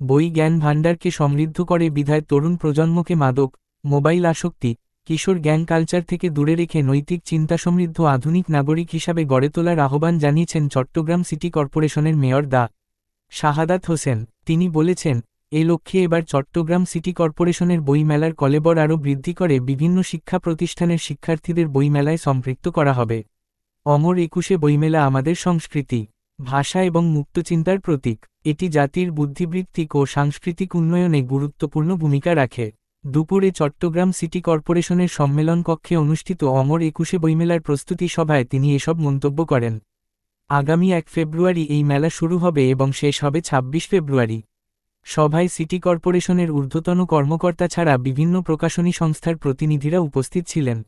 বই জ্ঞান ভাণ্ডারকে সমৃদ্ধ করে বিধায় তরুণ প্রজন্মকে মাদক, মোবাইল আসক্তি, কিশোর জ্ঞান কালচার থেকে দূরে রেখে নৈতিক চিন্তা সমৃদ্ধ আধুনিক নাগরিক হিসাবে গড়ে তোলার আহ্বান জানিয়েছেন চট্টগ্রাম সিটি কর্পোরেশনের মেয়র দা শাহাদাত হোসেন। তিনি বলেছেন, এ লক্ষ্যে এবার চট্টগ্রাম সিটি কর্পোরেশনের বইমেলার কলেবর আরও বৃদ্ধি করে বিভিন্ন শিক্ষা প্রতিষ্ঠানের শিক্ষার্থীদের বইমেলায় সম্পৃক্ত করা হবে। অমর একুশে বইমেলা আমাদের সংস্কৃতি। ভাষা এবং মুক্তচিন্তার প্রতীক। এটি জাতির বুদ্ধিবৃত্তিক ও সাংস্কৃতিক উন্নয়নে গুরুত্বপূর্ণ ভূমিকা রাখে। দুপুরে চট্টগ্রাম সিটি কর্পোরেশনের সম্মেলন কক্ষে অনুষ্ঠিত অমর একুশে বইমেলার প্রস্তুতি সভায় তিনি এসব মন্তব্য করেন। আগামী এক ফেব্রুয়ারি এই মেলা শুরু হবে এবং শেষ হবে ২৬ ফেব্রুয়ারি। সভায় সিটি কর্পোরেশনের ঊর্ধ্বতন কর্মকর্তা ছাড়া বিভিন্ন প্রকাশনী সংস্থার প্রতিনিধিরা উপস্থিত ছিলেন।